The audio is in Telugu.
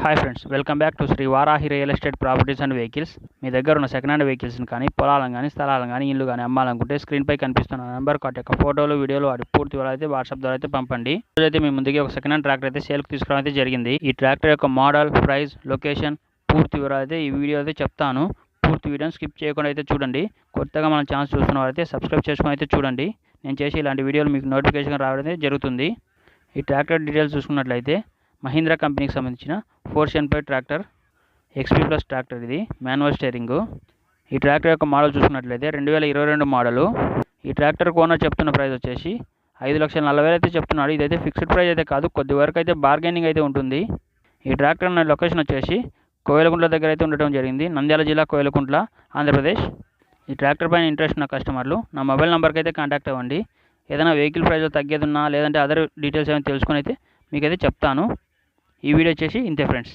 Hi friends welcome back to Sri Varahi real estate properties and vehicles మీ దగ్గర ఉన్న సెకండ్ హ్యాండ్ వెహికల్స్ని కానీ పొలాలను కానీ స్థలాలను కానీ ఇల్లు కానీ అమ్మాలనుకుంటే స్క్రీన్పై కనిపిస్తున్న నెంబర్ కాట్ యొక్క ఫోటోలు వీడియోలు వాటి పూర్తి వివరాలు అయితే వాట్సాప్ ద్వారా అయితే పంపండి. అయితే మీ ముందుగా ఒక సెకండ్ హ్యాండ్ ట్రాక్టర్ అయితే సేల్కి తీసుకురావడం అయితే జరిగింది. ఈ ట్రాక్టర్ యొక్క మోడల్ ప్రైస్ లొకేషన్ పూర్తి వివరాలు అయితే ఈ వీడియో అయితే చెప్తాను. పూర్తి వీడియోని స్కిప్ చేయకుండా అయితే చూడండి. కొత్తగా మన ఛాన్స్ చూస్తున్న వారైతే సబ్స్క్రైబ్ చేసుకుని అయితే చూడండి. నేను చేసి ఇలాంటి వీడియోలు మీకు నోటిఫికేషన్ రావడం అయితే జరుగుతుంది. ఈ ట్రాక్టర్ డీటెయిల్స్ చూసుకున్నట్లయితే మహీంద్రా కంపెనీకి సంబంధించిన four seven five tractor XP plus tractor ఇది మాన్యువల్ స్టేరింగ్. ఈ ట్రాక్టర్ యొక్క మోడల్ చూసుకున్నట్లయితే రెండు వేల ఇరవై రెండు మోడలు. ఈ ట్రాక్టర్ ఓనర్ చెప్తున్న ప్రైస్ వచ్చేసి ఐదు లక్షల నలభై వేలు అయితే చెప్తున్నాడు. ఇదైతే ఫిక్స్డ్ ప్రైస్ అయితే కాదు కొద్ది వరకు అయితే బార్గెనింగ్ అయితే ఉంటుంది. ఈ ట్రాక్టర్ నా లొకేషన్ వచ్చేసి కోయలకుంట్ల దగ్గర అయితే ఉండటం జరిగింది. నంద్యాల జిల్లా కోయలకుంట్ల ఆంధ్రప్రదేశ్. ఈ ట్రాక్టర్ పైన ఇంట్రెస్ట్ ఉన్న కస్టమర్లు నా మొబైల్ నెంబర్కి అయితే కాంటాక్ట్ అవ్వండి. ఏదైనా వెహికల్ ప్రైస్లో తగ్గేది ఉన్నా లేదంటే అదర్ డీటెయిల్స్ ఏమైనా తెలుసుకొని అయితే మీకైతే చెప్తాను. ఈ వీడియో వచ్చేసి ఇంతే ఫ్రెండ్స్